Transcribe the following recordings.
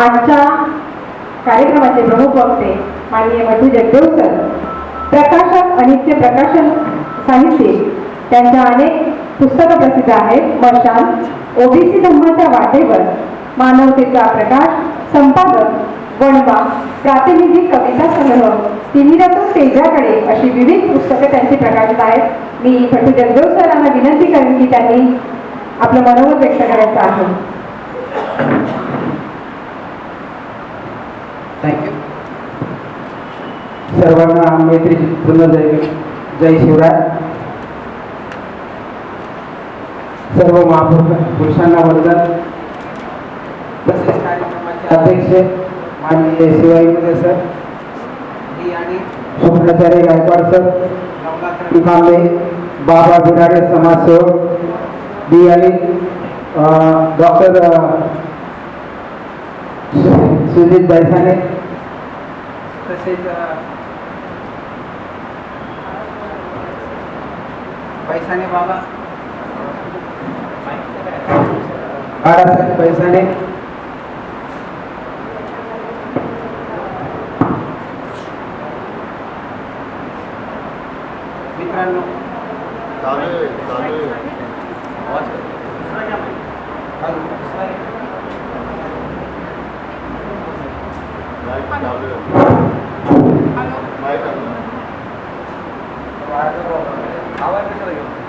आजच्या कार्यक्रमाचे प्रमुख वक्ते माननीय मधु जगदेव सर प्रकाशक अनित्य प्रकाशन साहित्य त्यांच्या अनेक पुस्तकं प्रसिद्ध आहेत. मशाल ओबीसी धर्माच्या वाटेवर मानवतेचा प्रकाश संपादक वणवा प्रातिनिधिक कविता संग्रह तिमिरातून तेजाकडे अशी विविध पुस्तकं त्यांची प्रकाशित आहेत. मी भटू जगदेव सरांना विनंती करेन की त्यांनी आपलं मनोगत व्यक्त करायचं आहे. थँक्यू सर्वांना मैत्री पुन्हा जय जय शिवराय. सर्व महापुरुष पुरुषांना वंदन. तसेच कार्यक्रमाचे अध्यक्ष माननीय शिवाई सर मी आणि स्वप्नाचार्य गायकवाड सर कांबे बाबा बिराडे समाजसेवक बी आणि डॉक्टर सुजित बैसाने तसेच अ, पैसाने बाबा. बाळासाहेब पैसाने मित्रांनो चालू आहे चालू आहे माईक चालू आहे माईक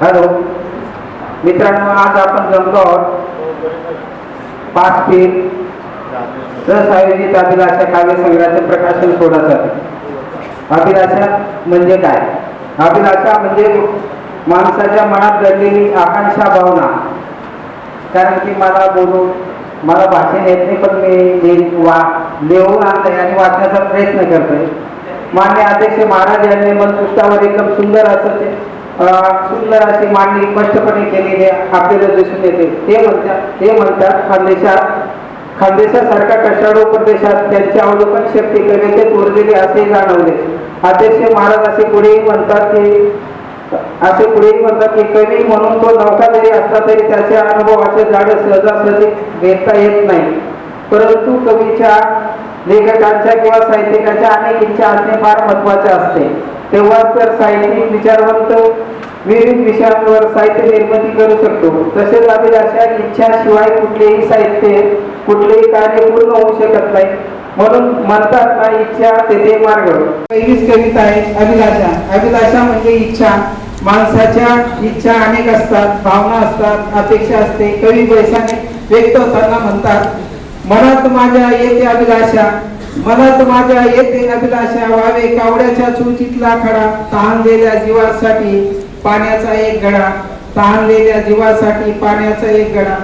हॅलो. मित्रांनो आज आपण जमलो आहोत पाच पीर रस आयोजित अभिलाषा काव्य संग्रहाचे प्रकाशन सोहळ्यासाठी अभिलाषा म्हणजे काय? अभिलाषा म्हणजे माणसाच्या मनात दडलेली आकांक्षा भावना. कारण की मला बोलू मला भाषण येत नाही पण मी वा लिहून आणलंय आणि वाचण्याचा प्रयत्न करतोय. मान्य अध्यक्ष महाराज यांनी मनपुष्टावर एकदम सुंदर असं ते सुंदर अशी मांडणी स्पष्टपणे केलेली आपल्याला दिसून येते. ते म्हणतात ते म्हणतात खानदेशात खानदेशासारख्या कशाळू प्रदेशात त्यांची अवलोकन शक्ती कवितेत उरलेली असे जाणवले. अध्यक्ष महाराज असे पुढेही म्हणतात की असे पुढेही म्हणतात की कवी म्हणून तो नौका जरी असला तरी त्याच्या अनुभवाचे झाड सहजासहजी घेता येत नाही. परंतु कवीच्या लेखकांच्या किंवा साहित्यिकाच्या अनेक इच्छा असणे फार महत्त्वाचे असते. तेव्हा तर साहित्यिक विचारवंत विविध विषयांवर साहित्य निर्मिती करू शकतो. तसेच अभिलाषा इच्छाशिवाय कुठलेही साहित्य कुठलेही कार्य पूर्ण होऊ शकत नाही. म्हणून म्हणतात ना इच्छा तेथे मार्ग. पहिलीच कविता आहे अभिलाषा. अभिलाषा म्हणजे इच्छा. माणसाच्या इच्छा अनेक असतात भावना असतात अपेक्षा असते कवी पैशाने व्यक्त होताना म्हणतात मनात माझ्या येते अभिलाषा. मनात माझ्या येते अभिलाषा व्हावे कावड्याच्या चुचीतला खडा तहानलेल्या जीवासाठी पाण्याचा एक गडा तहानलेल्या जीवासाठी पाण्याचा एक गडा.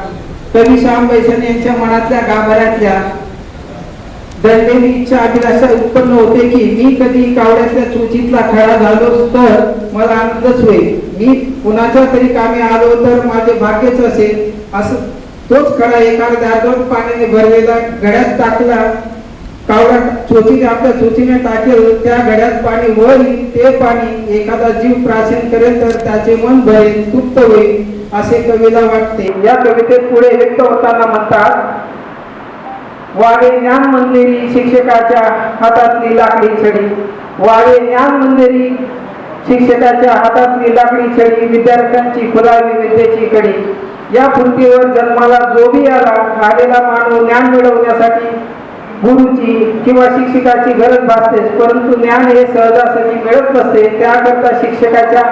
कवी श्याम बैसने यांच्या मनातल्या गाभाऱ्यातल्या दडलेली इच्छा अभिलाषा उत्पन्न होते की मी कधी कावड्यातल्या चुचीतला खडा झालो तर मला आनंदच होईल. मी कुणाच्या तरी कामी आलो तर माझे भाग्यच असेल. असं तोच खडा एखाद्या दोन पाण्याने भरलेला गड्यात टाकला कावळा चोचीने आपल्या चोचीने टाकेल त्या घड्यात पाणी वळी ते पाणी एखादा जीव प्राचीन करेल तर त्याचे मन भरेल तृप्त होईल असे कवीला वाटते. या कवितेत पुढे व्यक्त होताना म्हणतात वाडे ज्ञान मंदिरी शिक्षकाच्या हातातली लाकडी छडी. वाडे ज्ञान मंदिरी शिक्षकाच्या हातातली लाकडी छडी विद्यार्थ्यांची खुलावी विद्येची कडी. या पृथ्वीवर जन्माला जोबी आला आलेला मानव ज्ञान मिळवण्यासाठी गुरुची किंवा शिक्षकाची गरज भासतेच परंतु ज्ञान हे सहजासहजी मिळत नसते त्याकरता शिक्षकाच्या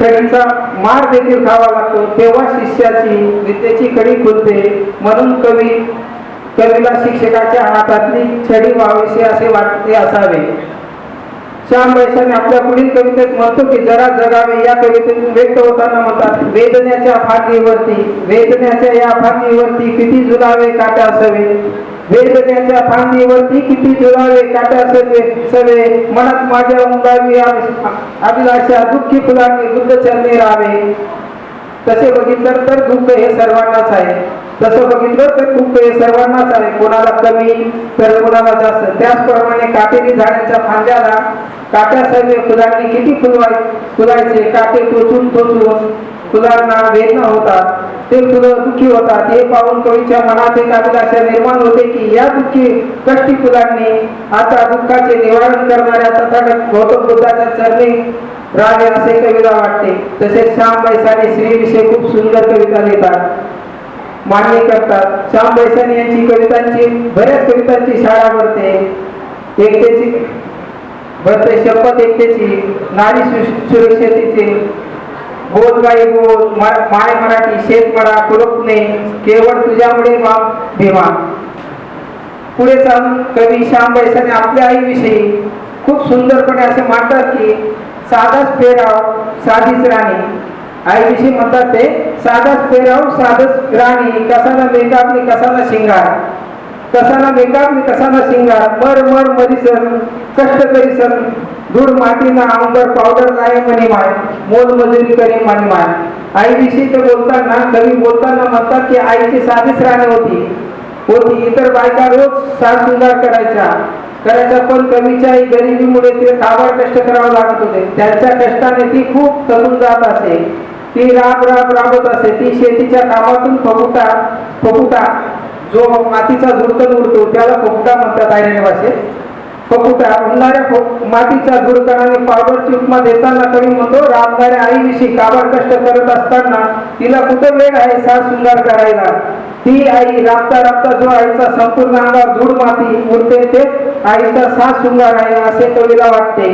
छडीचा मार देखील खावा लागतो. तेव्हा शिष्याची विद्येची कडी खुलते. म्हणून कवी कवीला शिक्षकाच्या हातातली छडी व्हावीशी असे वाटते असावे. श्याम वैशाने आपल्या पुढील कवितेत म्हणतो की जरा जगावे. या कवितेतून व्यक्त होताना म्हणतात वेदनेच्या फांदीवरती वेदनेच्या या फांदीवरती किती जुलावे काटा असावे. वेदनेच्या फांदीवरती किती झुलावे काटा असावे सवे मनात माझ्या उमदावी अभिलाषा दुःखी फुलांनी बुद्ध चरणी राहावे. तसे बघितलं तर दुःख हे सर्वांनाच आहे. तसं बघितलं तर दुःख हे सर्वांनाच आहे. कोणाला कमी तर कोणाला जास्त. त्याचप्रमाणे काटेरी झाडाच्या फांद्याला काट्या सर्व फुलांनी किती फुलवाय फुलायचे? काटे टोचून टोचून फुलांना वेदना होतात. ते फुलं दुःखी होतात. हे पाहून कवीच्या मनात एक अभिलाषा निर्माण होते की या दुःखी कष्टी फुलांनी आता दुःखाचे निवारण करणाऱ्या तथागत गौतम बुद्धाच्या चरणी राहावे असे कविता वाटते. तसेच श्याम बैसाने स्त्रीविषयी खूप सुंदर कविता लिहितात. मान्य करतात. श्याम बैसाने यांची कवितांची बऱ्याच कवितांची शाळा भरते. एकतेची भरते. शपथ एकतेची नारी सु- सुरक्षतेची बोल बाई बोल माय मराठी शेतमळा कुलपणे केवळ तुझ्यामुळे बाप भीमा. पुढे चालून कवी श्याम बैसाने आपल्या आईविषयी खूप सुंदरपणे असे मांडतात की साधाच पेराव साधीच राणी. आईविषयी म्हणतात ते साधाच पेराव साधच राणी कसाना मेकापली कसाला शिंगार. कसाना मेकापली कसाना शिंगार मर मर मरीसन कष्ट करीसन धूळ मातीना आंबर पावडर नाही म्हणे माय मोल मजुरी करे म्हणे माय. आईविषयी ते बोलताना कवी बोलताना म्हणतात की आईची साधीच राणी होती. होती इतर बायका रोज साज करायच्या. करायच्या पण कवीच्या गरिबीमुळे ते काबाड कष्ट करावं लागत होते. त्यांच्या कष्टाने ती खूप तळून जात असे. ती राब राब राबत असे. ती शेतीच्या कामातून फकुटा फकुटा जो मातीचा झुरकन उडतो त्याला फकुटा म्हणतात आयरणी भाषेत फकुटा उडणाऱ्या मातीच्या झुडकणाने पावडरची उपमा देताना कवी म्हणतो राबणाऱ्या आईविषयी काबाड कष्ट करत असताना तिला कुठं वेळ आहे साज सुंदर करायला? ती आई राबता राबता जो आईचा संपूर्ण अंगावर धूळ माती उडते ते आईचा साज सुंदर आहे असे कवीला वाटते.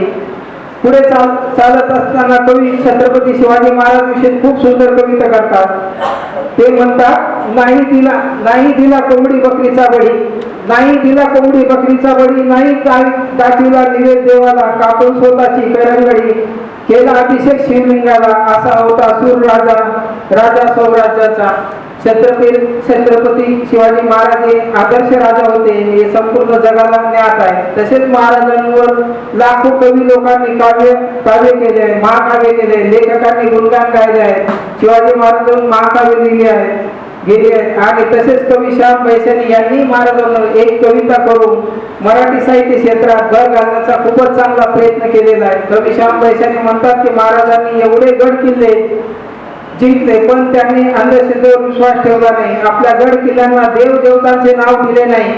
पुढे चाल चालत असताना कवी छत्रपती शिवाजी महाराज विषयी खूप सुंदर कविता करतात. ते म्हणतात नाही दिला नाही दिला कोंबडी बकरीचा बळी नाही दिला कोंबडी बकरीचा बळी नाही दा- दाखविला निवेद देवाला कापून स्वतःची करंगडी. केला अभिषेक शिवलिंगाला असा होता सूर राजा राजा स्वराज्याचा. छत्रपती छत्रपती शिवाजी महाराज हे आदर्श राजा होते. हे संपूर्ण जगाला ज्ञात आहे. तसेच महाराजांवर लाखो कवी लोकांनी काव्य काव्य केले आहे. महाकाव्य केले आहे. लेखकांनी गुणगान गायले आहे. शिवाजी महाराजांवर महाकाव्य लिहिले आहे गेले आहेत आणि तसेच कवी श्याम पैशानी यांनी महाराजांवर एक कविता करून मराठी साहित्य क्षेत्रात भर घालण्याचा खूपच चांगला प्रयत्न केलेला आहे. कवी श्याम पैशानी म्हणतात की महाराजांनी एवढे गड किल्ले जिंकले पण त्यांनी अंधश्रद्धेवर विश्वास ठेवला नाही. आपल्या गड किल्ल्यांना देव देवतांचे नाव दिले नाही.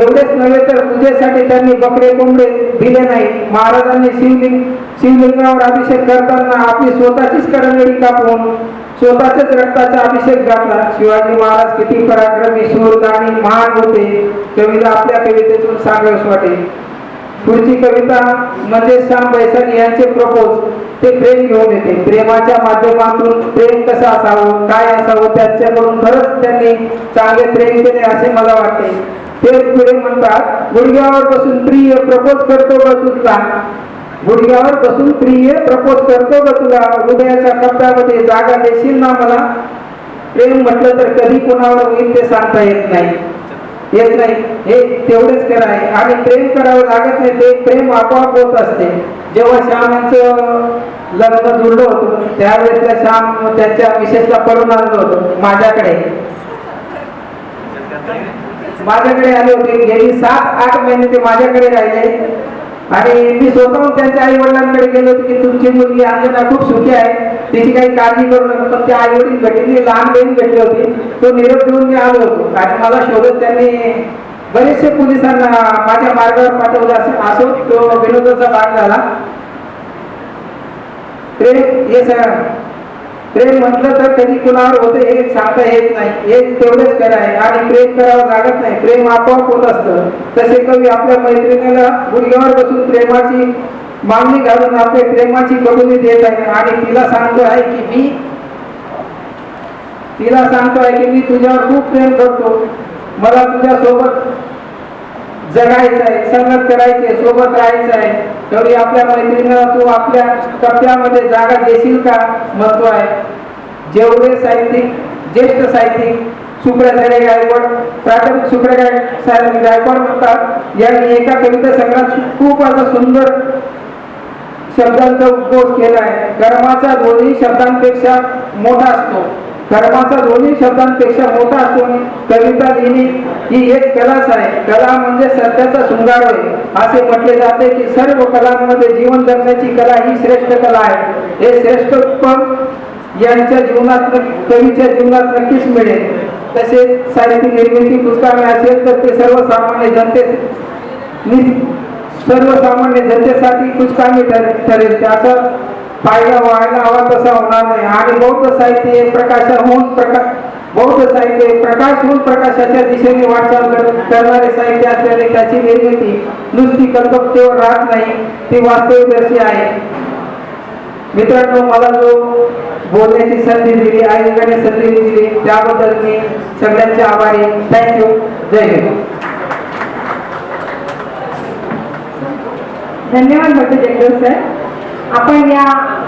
एवढेच नव्हे तर पूजेसाठी त्यांनी बकरे कोंबडे दिले नाही. महाराजांनी शिवलिंग शिवलिंगावर अभिषेक करताना आपली स्वतःचीच करंगडी कापून स्वतःच्याच रक्ताचा अभिषेक घातला. शिवाजी महाराज किती पराक्रमी शूरदानी महान होते. कवीला आपल्या कवितेतून सांगावेस वाटेल. पुढची कविता म्हणजे श्याम बैसानी यांचे प्रपोज ते प्रेम घेऊन येते. प्रेमाच्या माध्यमातून प्रेम कसं असावं काय असावं त्यांच्याकडून खरंच त्यांनी चांगले प्रेम केले असे मला वाटते. ते पुढे म्हणतात गुडघ्यावर बसून प्रिय प्रपोज करतो ग तुला. गुडघ्यावर बसून प्रिय प्रपोज करतो ग तुला. हृदयाच्या कप्प्यामध्ये जागा देशील ना मला? प्रेम म्हटलं तर कधी कोणावर होईल ते सांगता येत नाही. येत नाही. हे तेवढेच खरं आहे आणि प्रेम करावं लागत नाही ते प्रेम आपोआप होत असते. जेव्हा श्यामांचं लग्न जुळलं होतं त्यावेळेस त्या श्याम त्यांच्या विशेषतः पडून आलं होतं माझ्याकडे. माझ्याकडे आले होते. गेली सात आठ महिने ते माझ्याकडे राहिले. आणि मी स्वतःहून त्यांच्या आई वडिलांकडे गेलो होतो की तुमची मुलगी अंजना खूप सुखी आहे. तिची काही काळजी करू नका पण त्या आई वडील भेटली लहान बहीण भेटली होती. तो निरोप घेऊन मी आलो होतो. आणि मला शोधत त्यांनी बरेचसे पोलिसांना माझ्या मार्गावर पाठवलं असं असो तो विनोदाचा भाग झाला. ते हे सगळं प्रेम म्हटलं तर कधी कुणावर होते हे सांगता येत नाही. हे तेवढेच खरं आहे. आणि प्रेम करावं लागत नाही. प्रेम आपोआप होत असतं. तसे कवी आपल्या मैत्रिणीला गुडघ्यावर बसून प्रेमाची मागणी घालून आपल्या प्रेमाची कबुली देत आहे. आणि तिला सांगतो आहे की मी तिला सांगतो आहे की मी तुझ्यावर खूप प्रेम करतो. मला तुझ्या सोबत जगायचं आहे संगत करायचे सोबत राहायचं आहे तेवढी आपल्या मैत्रिणीला तू आपल्या टप्प्यामध्ये जागा देशील का? महत्त्व आहे. जेवढे साहित्यिक ज्येष्ठ साहित्यिक सुप्रधारे गायकवाड प्राथमिक सुप्रधारे साहेब गायकवाड म्हणतात यांनी एका कविता संग्रहात खूप असा सुंदर शब्दांचा उपयोग केला आहे कर्माचा दोन्ही शब्दांपेक्षा मोठा असतो. कर्माचा दोन्ही शब्दांपेक्षा मोठा असून कविता लिहिणे ही एक कलाच आहे. कला म्हणजे सत्याचा शृंगार होय. असे म्हटले जाते की सर्व कलांमध्ये जीवन जगण्याची कला ही श्रेष्ठ कला आहे. हे श्रेष्ठत्व यांच्या जीवनात कवीच्या जीवनात नक्कीच मिळेल. तसेच साहित्य निर्मिती पुस्तकाने असेल तर ते सर्वसामान्य जनते सर्वसामान्य जनतेसाठी कुचकामी ठरेल. त्याचा फायदा व्हायला हवा तसा होणार नाही. आणि बौद्ध साहित्य हे प्रकाशन होऊन प्रकाश बौद्ध साहित्य प्रकाश होऊन प्रकाशाच्या दिशेने वाटचाल करणारे साहित्य असल्याने त्याची निर्मिती नुसती कल्पकतेवर राहत नाही ती वास्तवदर्शी आहे. मित्रांनो मला जो बोलण्याची संधी दिली आयोगाने संधी दिली त्याबद्दल मी सगळ्यांचे आभारी थँक्यू जय हिंद. धन्यवाद डॉक्टर जगदेव सर. आपण या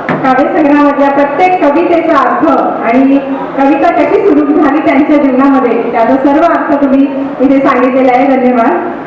काव्यसंग्रहामधल्या प्रत्येक कवितेचा अर्थ आणि कविता कशी सुरू झाली त्यांच्या जीवनामध्ये त्याचा सर्व अर्थ तुम्ही इथे सांगितलेला आहे. धन्यवाद.